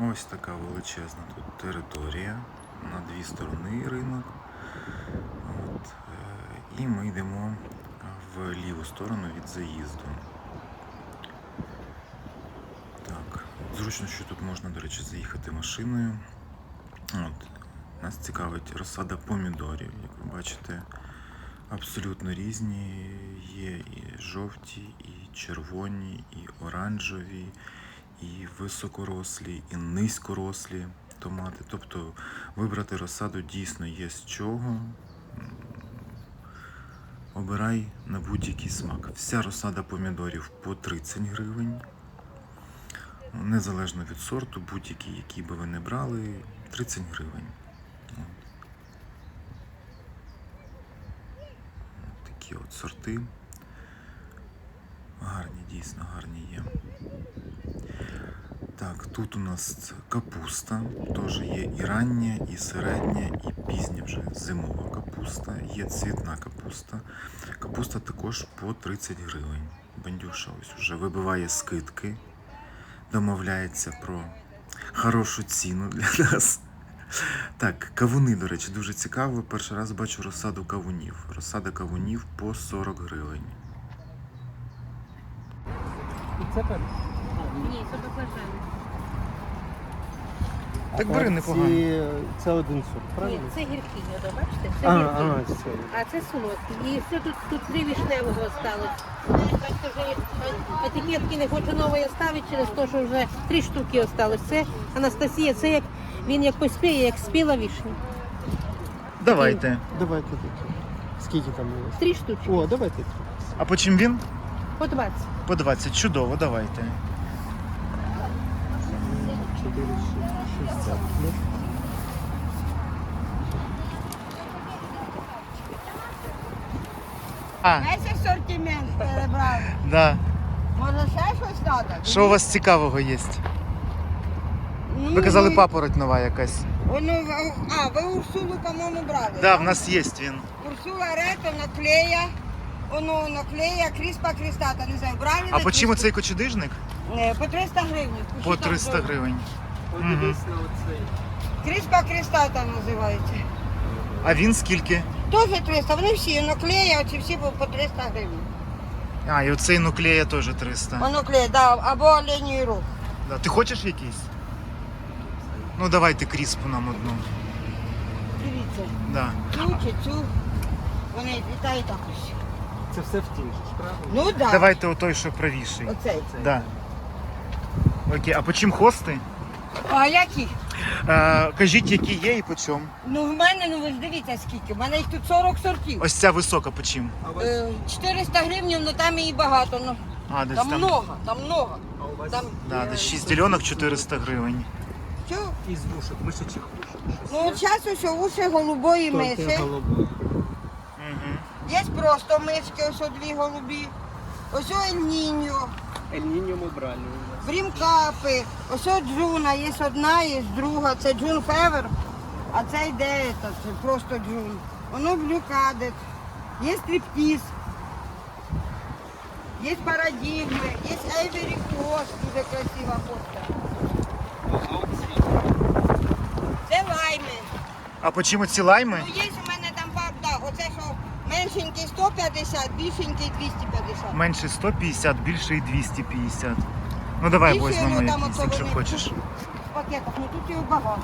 Ось така величезна тут територія. На дві сторони ринок. От, е, і ми йдемо в ліву сторону від заїзду. Так, зручно, що тут можна, до речі, заїхати машиною. От, нас цікавить розсада помідорів, як ви бачите, абсолютно різні. Є і жовті, і червоні, і оранжеві, і високорослі, і низькорослі томати. Тобто вибрати розсаду дійсно є з чого. Обирай на будь-який смак. Вся розсада помідорів по 30 гривень. Незалежно від сорту, будь-який, який би ви не брали, 30 гривень. Такі от сорти. Гарні, дійсно гарні є. Так, тут у нас капуста, теж є і рання, і середня, і пізня вже зимова капуста, є цвітна капуста. Капуста також по 30 гривень. Бандюша ось вже вибиває скидки, домовляється про хорошу ціну для нас. Так, кавуни, до речі, дуже цікаво. Перший раз бачу розсаду кавунів. Розсада кавунів по 40 гривень. І це перше. Це баклажани. Так бери, непогано. Ці, це один сорт, Ні, правильно? це гіркі, бачите? Це А, гіркі. а, це. А це солодкі. І все тут, тут три вишневого осталось. Що вже етикетки не хочу нової ставити через те, що вже три штуки осталось. Це Анастасія, це як він як поспіє, як спіла вишня. Давайте. Давайте такі. Скільки там у вас? Три штучки. О, давайте такі. А по чим він? По 20. По 20. Чудово, давайте. 4, 60. Ну, А, Весь асортимент перебрали. да. Може ще щось треба? Що у вас цікавого є? Ви казали, папороть нова якась. Воно, а, ви Урсулу, по-моєму, брали? Да, в нас є він. Урсула Рето наклея, воно наклея, кріспа крістата, не знаю, брали? А по кріспа? оцей кочедижник? Е, По 300 гривень. По 300 гривень. Подивись на оцей. Кріспа крістата називається. А він скільки? Теж 300, вони всі, наклея, оці всі по по 300 гривень. А, і оцей нуклея теж 300. Воно клеє, да, або оленій рух. Да. Ти хочеш якийсь? Ну давайте кріспу нам одну. Дивіться, Да. цю чи цю, вони літають так ось. Це все в же ж, правильно? Ну так, да. Давайте отой, що правіший. оцей. Да. Окей, а по чим хости? А які? Е, кажіть, які є і по чому. Ну в мене, ну ви ж дивіться скільки. В мене їх тут 40 сортів. Ось ця висока по чим. У Е, 400 гривень, ну там і багато. Ну, А, десь там там. много, там много. а у вас Там, Да, десь 6 дільонок 400 гривень. Що? із вушок, мишачих вушок. Ну от зараз ось уші голубої Тільки миші. Угу. Є просто мишки, ось дві голубі. Ось Ельніньо, Ель-Ніньо ми брали у. Брімкапи, ось Джуна, є одна, є друга. Це Джун Февер, а це йде це просто Джун. Воно блюкадет, є стриптіз, є парадігми, є Ейвері Кост, дуже красива коста. Це лайми. А по чим оці лайми? Ну є у мене там пар, оце що меншенький 150, більшенький 250. Менше 150, більше і 250. Ну давай там якийсь, якщо хочеш. тут пакетах, ну тут його багато.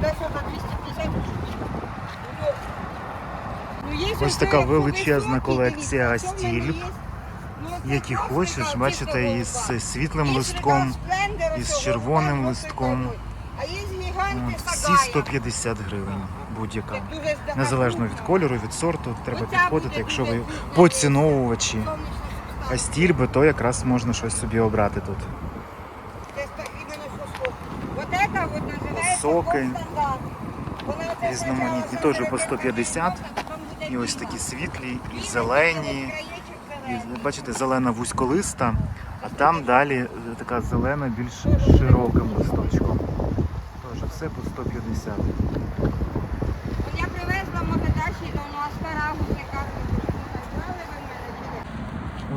Те, за 250. Ну, є Ось така величезна колекція є. Ну, Які хочеш, бачите, із світлим листком. Із червоним листком. От, всі Сагая. 150 гривень будь-яка. Незалежно від кольору, від сорту, треба підходити, якщо ви поціновувачі. А субстанція. стільби, то якраз можна щось собі обрати тут. Вот это вот називається Соки. Різноманітні, теж по 150. І ось такі світлі, і зелені. І, бачите, зелена вузьколиста, а там далі е, така зелена більш широким листочком. Тож все по 150. Я привезла але у нас аспарагуси кажуть, брали ви в мене чи ні?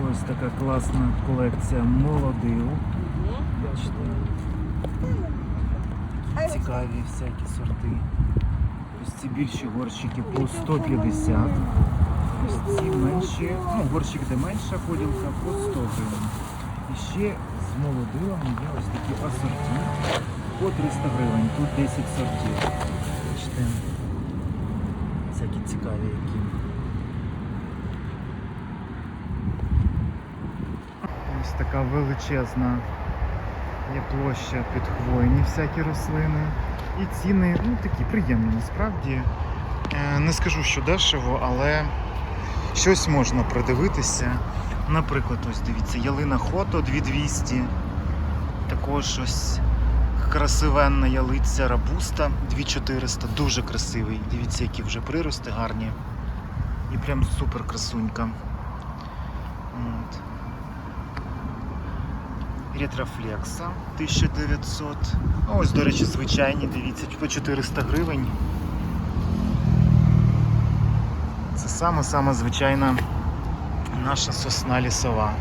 Ось така класна колекція молодил. Бачите. цікаві всякі сорти. Ось ці більші горщики по 150. Ось ці менші, ну горщик де менша поділка по 100 гривень. І ще з молодилами є ось такі асорті по 300 гривень. Тут 10 сортів. Бачите, всякі цікаві які. Ось така величезна є площа під хвойні всякі рослини. І ціни ну, такі приємні насправді. Е, Не скажу, що дешево, але щось можна придивитися. Наприклад, ось дивіться, ялина Хото 2200. Також ось красивенна ялиця Рабуста 2400. Дуже красивий. Дивіться, які вже прирости гарні. І прям супер красунька. Ретрофлекса 1900. Ось, до речі, звичайні, дивіться, по 400 гривень. Це саме-саме звичайна наша сосна лісова.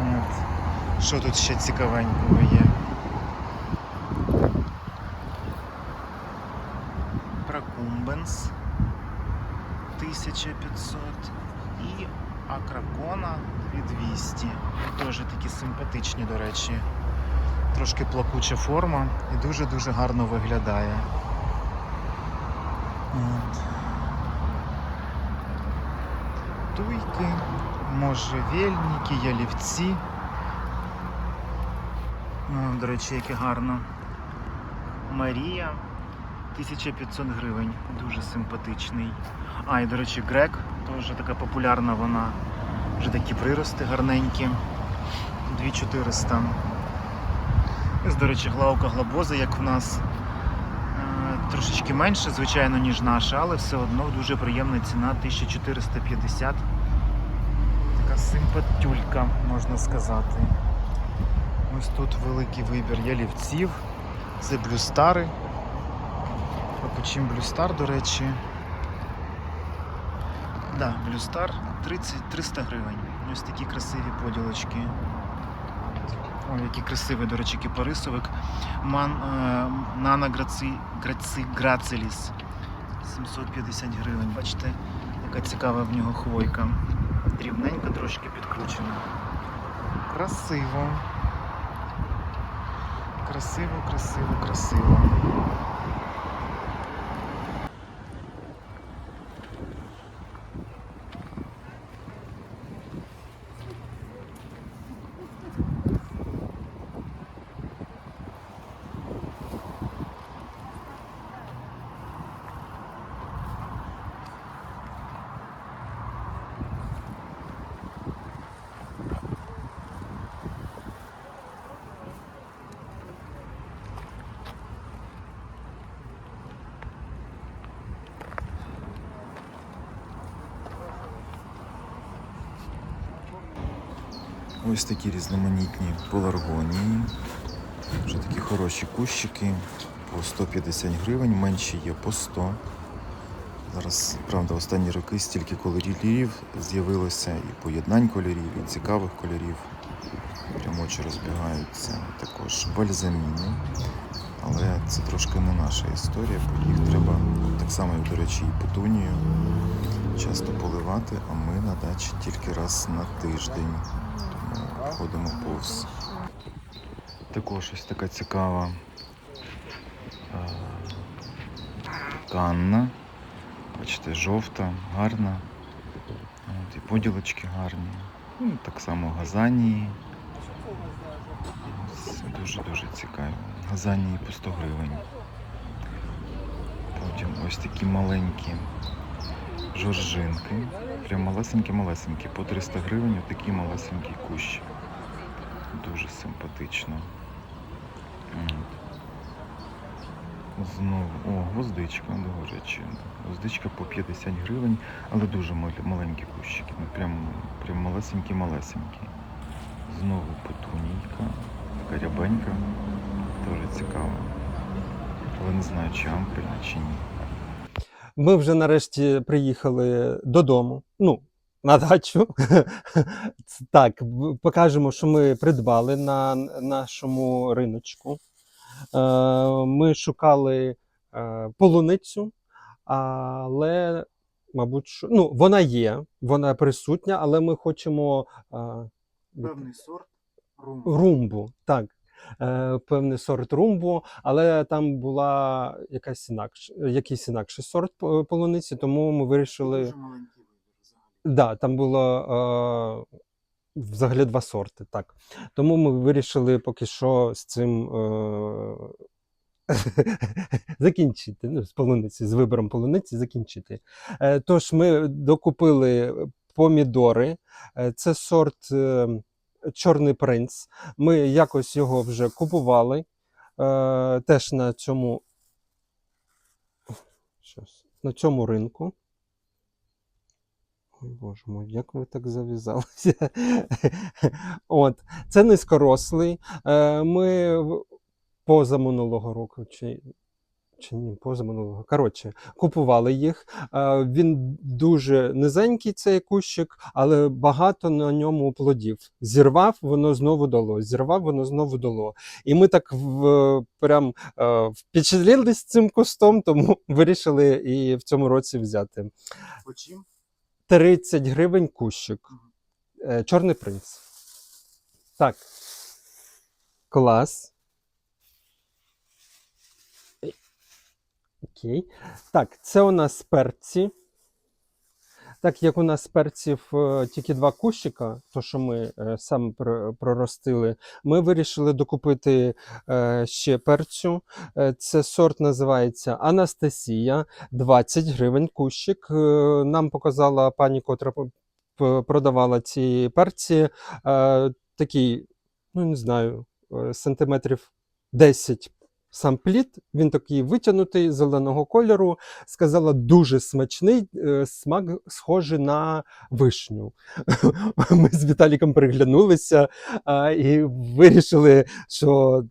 От. Що тут ще цікавенького є? Прокумбенс 1500 і Акракона 2200. Теж такі симпатичні, до речі. Трошки плакуча форма і дуже-дуже гарно виглядає. От. Туйки, можжевельники, ялівці. До речі, яке гарно. Марія 1500 гривень. Дуже симпатичний. А, і до речі, Грек, теж така популярна вона. Вже такі прирости гарненькі. 2400. Ось, до речі, главка глобоза, як в нас. Е, Трошечки менше, звичайно, ніж наша, але все одно дуже приємна ціна 1450. Така симпатюлька, можна сказати. Ось тут великий вибір ялівців. Це блюстари. А блюстар, до речі? Да, блюстар 30, 300 гривень. Ось такі красиві поділочки. Ой, який красивий, до речі, кипарисовик. Ман, е, Нана Граці, Граці, Грацеліс. 750 гривень. Бачите, яка цікава в нього хвойка. Дрібненька, трошки підкручена. Красиво. Красиво, красиво, красиво. Ось такі різноманітні пеларгонії. Вже такі хороші кущики по 150 гривень, менші є по 100. Зараз, правда, останні роки стільки кольорів з'явилося і поєднань кольорів, і цікавих кольорів. Прям очі розбігаються. Також бальзаміни. Але це трошки не наша історія, бо їх треба так само, як, до речі, і петунію часто поливати, а ми на дачі тільки раз на тиждень. Тому ходимо повз. Також ось така цікава е, канна. Бачите, жовта, гарна. От, і поділочки гарні. Ну, так само газанії. Дуже-дуже цікаві. Газанії по 100 гривень. Потім ось такі маленькі жоржинки. Прям малесенькі-малесенькі. По 300 гривень отакий малесенький кущ. Дуже симпатично. Знову, о, гвоздичка, до речі. Гвоздичка по 50 гривень, але дуже маленькі кущики. Ну, прям, прям малесенькі-малесенькі. Знову петунійка, така рябенька, дуже цікава. Але не знаю, чи ампельна, чи ні. Ми вже нарешті приїхали додому. Ну, на дачу. Так, покажемо, що ми придбали на нашому риночку. Е, Ми шукали е, полуницю, але, мабуть, що, ну, вона є, вона присутня, але ми хочемо е, Певний сорт рум. румбу. Так. Певний сорт румбу, але там була якась інакш, якийсь інакший сорт полуниці, тому ми вирішили. Дуже маленький. Да, там було е, взагалі два сорти, так. Тому ми вирішили поки що з цим е, закінчити. Ну, з полуниці, з вибором полуниці закінчити. Е, тож ми докупили помідори. Е, це сорт е, Чорний принц. Ми якось його вже купували. Е, теж на цьому. На цьому ринку. Ой, боже мой, як ви так зав'язалися? От, це низькорослий. Е, Ми позаминулого року, чи, чи ні, позаминулого. Коротше, купували їх. Е, Він дуже низенький, цей кущик, але багато на ньому плодів. Зірвав, воно знову дало. Зірвав, воно знову дало. І ми так в, прям е, впечатлились цим кустом, тому вирішили і в цьому році взяти. По чим? 30 гривень кущик. Е, Чорний принц. Так. Клас. Окей. Так, це у нас перці. Так як у нас перців е, тільки два кущика, то що ми е, саме пр- проростили, ми вирішили докупити е, ще перцю. Це сорт називається Анастасія. 20 гривень кущик. Нам показала пані, котра продавала ці перці. Такий, ну не знаю, сантиметрів 10 сам плід. Він такий витягнутий, зеленого кольору. Сказала, дуже смачний, е, смак схожий на вишню. Ми з Віталіком переглянулися і вирішили, що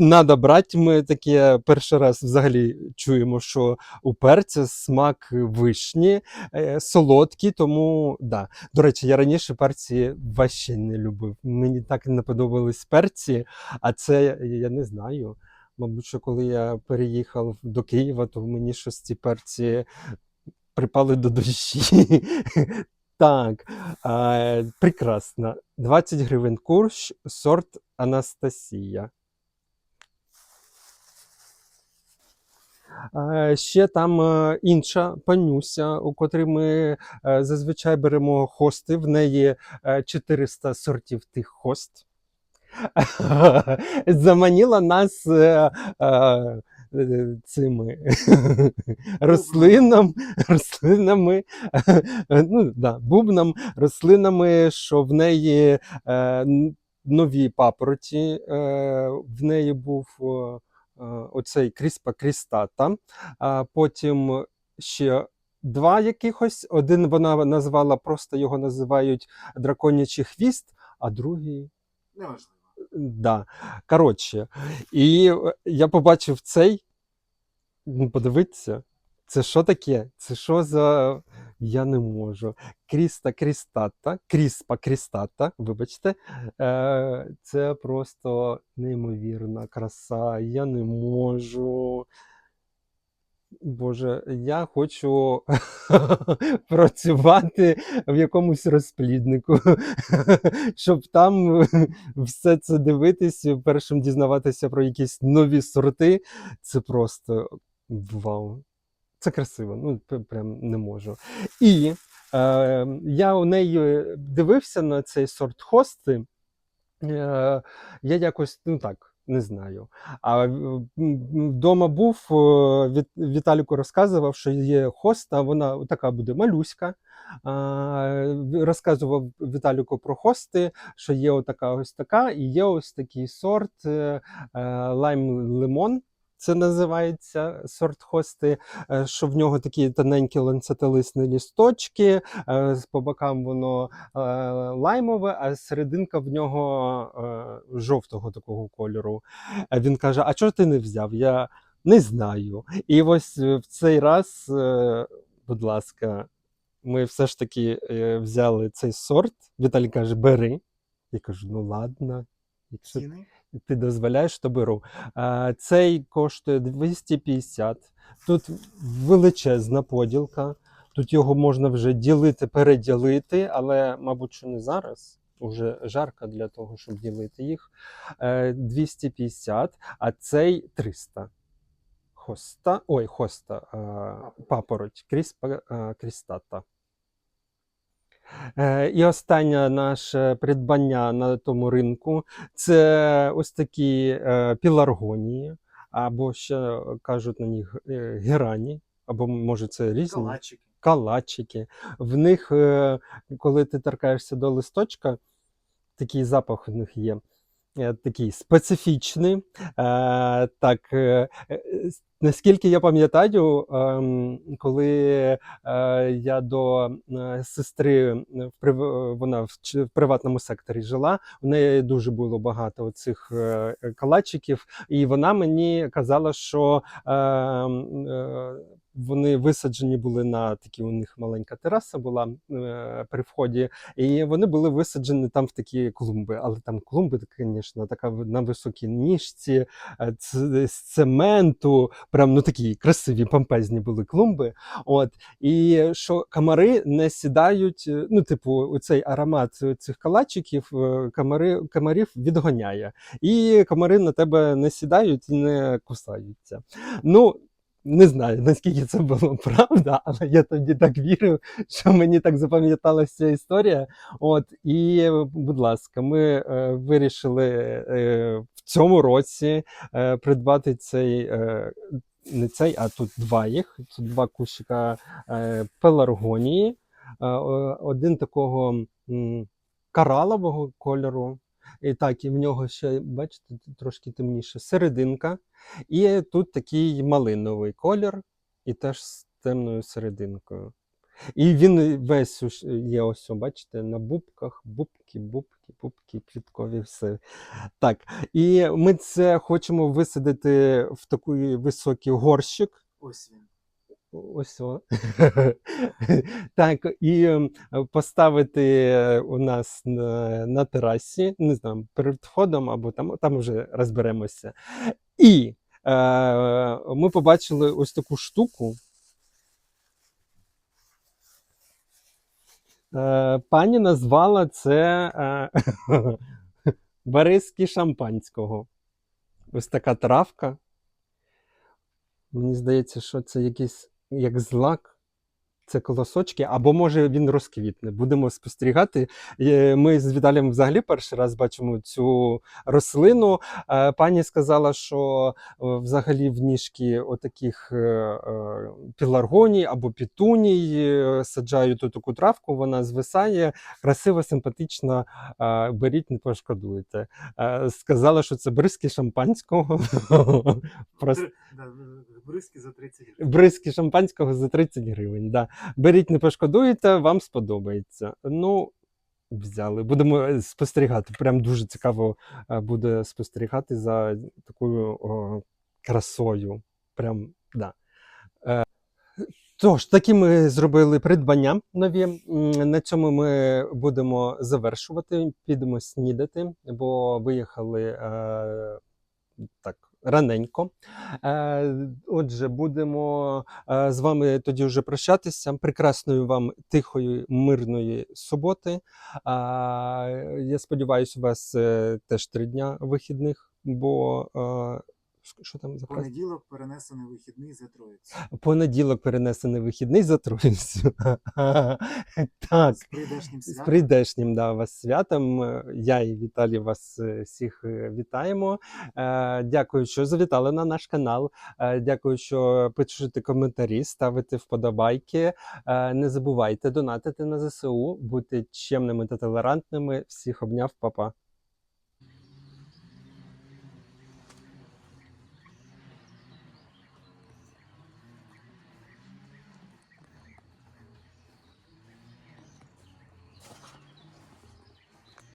Надо брати. Ми таке перший раз взагалі чуємо, що у перця смак вишні, е, солодкий, тому да. До речі, я раніше перці вообще не любив. Мені так не подобались перці, а це я не знаю. Мабуть, що коли я переїхав до Києва, то мені щось ці перці припали до душі. Так, е, прекрасно. 20 гривень курс, сорт Анастасія. Е, Ще там е, інша панюся, у котрій ми е, зазвичай беремо хости. В неї е, 400 сортів тих хост. Заманіла нас е, е, е, цими рослинам, рослинами, ну, да, бубном, рослинами, що в неї нові папороті, в неї був оцей кріспа крістата, а потім ще два якихось. Один вона назвала, просто його називають драконячий хвіст, а другий. Неважливо. Да. Коротше, і е, я побачив цей. Ну, подивіться, це що таке? Це що за. Я не можу. Кріста крістата, кріспа крістата, вибачте, е, це просто неймовірна краса. Я не можу. Боже, я хочу працювати в якомусь розпліднику, щоб там все це дивитись, першим дізнаватися про якісь нові сорти. Це просто вау. Це красиво, ну прям не можу. І е, я у неї дивився на цей сорт хости. Е, я якось, ну так, не знаю. А вдома був, е, Віталіку розказував, що є хоста, вона така буде малюська. Розказував Віталіку про хости, що є отака ось така, і є ось такий сорт е, лайм лимон. Це називається сорт хости, е, що в нього такі тоненькі ланцетолисні лісточки, е, по бокам воно е, лаймове, а серединка в нього жовтого такого кольору. Він каже: А чого ти не взяв? Я не знаю. І ось в цей раз, будь ласка, ми все ж таки взяли цей сорт. Віталій каже: бери. Я кажу: ну ладно. Якщо? Ти дозволяєш, то беру. Е, Цей коштує 250. Тут величезна поділка. Тут його можна вже ділити, переділити, але, мабуть, що не зараз. Уже жарко для того, щоб ділити їх. Е, 250, а цей 300. Хоста, ой, хоста, е, папороть, кріспа, е, крістата. Е, І останнє наше придбання на тому ринку це ось такі е, піларгонії, або ще кажуть на них е, герані, або може це різні Калачики. калачики. В них, коли ти торкаєшся до листочка, такий запах у них є. Е, Такий специфічний. Е, так, е, наскільки я пам'ятаю, ем, коли я до сестри вона в, приватному секторі жила, у неї дуже було багато цих калачиків, і вона мені казала, що е, м, е, вони висаджені були на такі у них маленька тераса була е, при вході, і вони були висаджені там в такі клумби. Але там клумби, звісно, така на високій ніжці, е, з цементу, прям ну такі красиві, помпезні були клумби. От і що комари не сідають. е, Ну, типу, цей аромат цих калачиків е, комари, комарів відгоняє. І комари на тебе не сідають і не кусаються. Ну, не знаю, наскільки це було правда, але я тоді так вірив, що мені так запам'яталася ця історія. От, і, будь ласка, ми е, вирішили е, в цьому році е, придбати цей. Е, не цей, а тут два їх. Тут два кущика е, пеларгонії, е, один такого м, коралового кольору. І так, і в нього ще, бачите, трошки темніше серединка. І тут такий малиновий колір, і теж з темною серединкою. І він весь є ось, бачите, на бубках, бубки, бубки, бубки, квіткові, все. Так, і ми це хочемо висадити в такий високий горщик. Ось він. Ось о. так, і ем, поставити у нас на, на терасі, не знаю, перед входом або там, там вже розберемося. І е, ми побачили ось таку штуку. Е, пані назвала це е, Березки шампанського. Ось така травка. Мені здається, що це якийсь як злак. Це колосочки, або може він розквітне. Будемо спостерігати. Ми з Віталієм взагалі перший раз бачимо цю рослину. Е, Пані сказала, що е, взагалі в ніжки отаких е, піларгоній або пітуній саджають таку травку, вона звисає, красива, симпатична. Беріть, не пошкодуєте. Сказала, що це бризки шампанського. Бризки за 30 гривень. бризки шампанського за 30 гривень. Да. Беріть, не пошкодуєте, вам сподобається. Ну, взяли. Будемо е, спостерігати. Прям дуже цікаво е, буде спостерігати за такою о, красою. Прям, да. Е, Тож, такі ми зробили придбання нові. На цьому ми будемо завершувати. Підемо снідати, бо виїхали е, так раненько. Е, Отже, будемо е, з вами тоді вже прощатися. Прекрасної вам тихої, мирної суботи. Я сподіваюся, у вас е, теж три дня вихідних, бо що там за? Понеділок перенесений вихідний за Троїцю. Понеділок перенесений вихідний за Троїцю. Так. З прийдешнім З прийдешнім да, вас святом. Я і Віталій вас е, всіх е, вітаємо. Е, Дякую, що завітали на наш канал. Дякую, що пишете коментарі, ставите вподобайки. Не забувайте донатити на ЗСУ, бути чемними та толерантними. Всіх обняв, папа.